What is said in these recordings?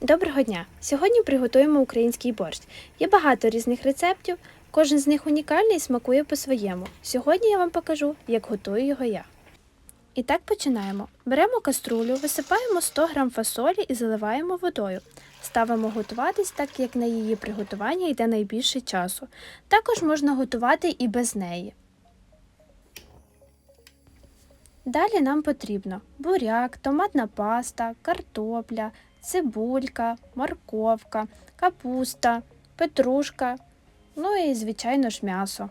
Доброго дня! Сьогодні приготуємо український борщ. Є багато різних рецептів, кожен з них унікальний і смакує по-своєму. Сьогодні я вам покажу, як готую його я. І так починаємо. Беремо каструлю, висипаємо 100 г фасолі і заливаємо водою. Ставимо готуватись, так як на її приготування йде найбільше часу. Також можна готувати і без неї. Далі нам потрібно буряк, томатна паста, картопля, цибулька, морковка, капуста, петрушка, ну і, звичайно ж, м'ясо.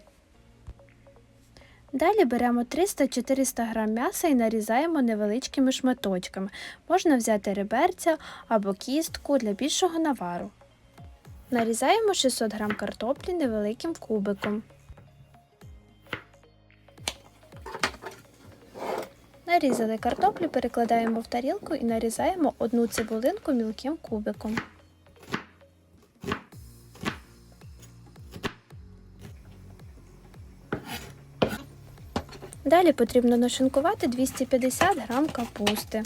Далі беремо 300-400 г м'яса і нарізаємо невеличкими шматочками. Можна взяти реберця або кістку для більшого навару. Нарізаємо 600 г картоплі невеликим кубиком. Нарізали картоплю, перекладаємо в тарілку і нарізаємо одну цибулинку мілким кубиком. Далі потрібно нашинкувати 250 г капусти.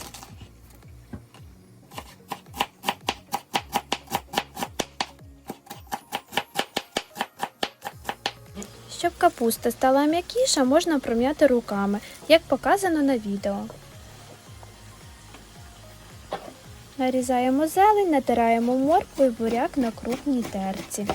Щоб капуста стала м'якіша, можна пром'яти руками, як показано на відео. Нарізаємо зелень, натираємо моркву і буряк на крупній терці.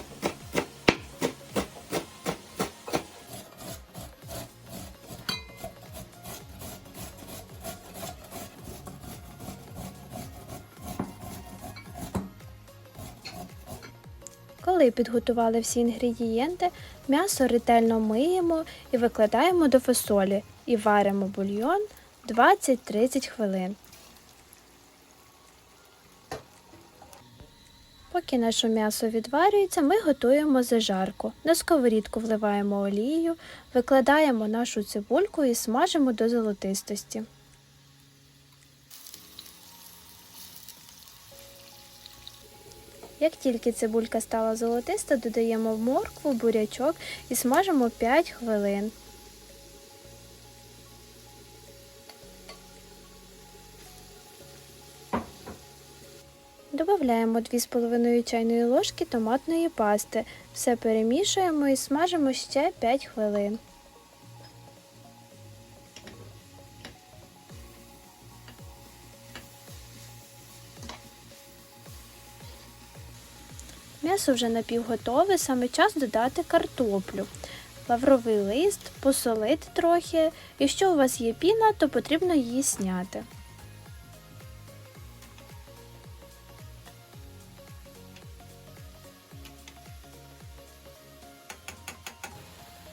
Коли підготували всі інгредієнти, м'ясо ретельно миємо і викладаємо до фасолі і варимо бульйон 20-30 хвилин. Поки наше м'ясо відварюється, ми готуємо зажарку. На сковорідку вливаємо олію, викладаємо нашу цибульку і смажимо до золотистості. Як тільки цибулька стала золотиста, додаємо моркву, бурячок і смажимо 5 хвилин. Додаємо 2,5 чайної ложки томатної пасти. Все перемішуємо і смажимо ще 5 хвилин. М'ясо вже напівготове, саме час додати картоплю, лавровий лист, посолити трохи. Якщо у вас є піна, то потрібно її зняти.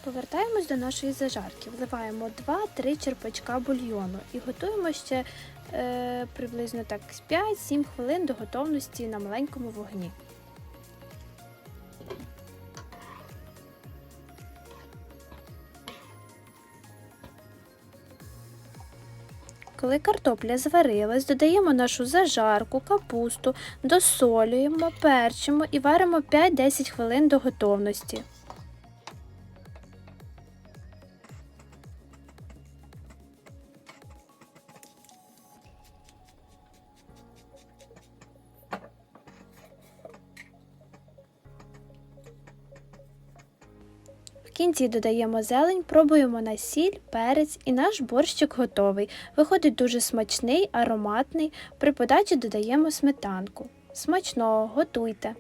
Повертаємось до нашої зажарки. Вливаємо 2-3 черпачка бульйону і готуємо ще е, приблизно так 5-7 хвилин до готовності на маленькому вогні. Коли картопля зварилась, додаємо нашу зажарку, капусту, досолюємо, перчимо і варимо 5-10 хвилин до готовності. В кінці додаємо зелень, пробуємо на сіль, перець і наш борщик готовий. Виходить дуже смачний, ароматний. При подачі додаємо сметанку. Смачного, готуйте!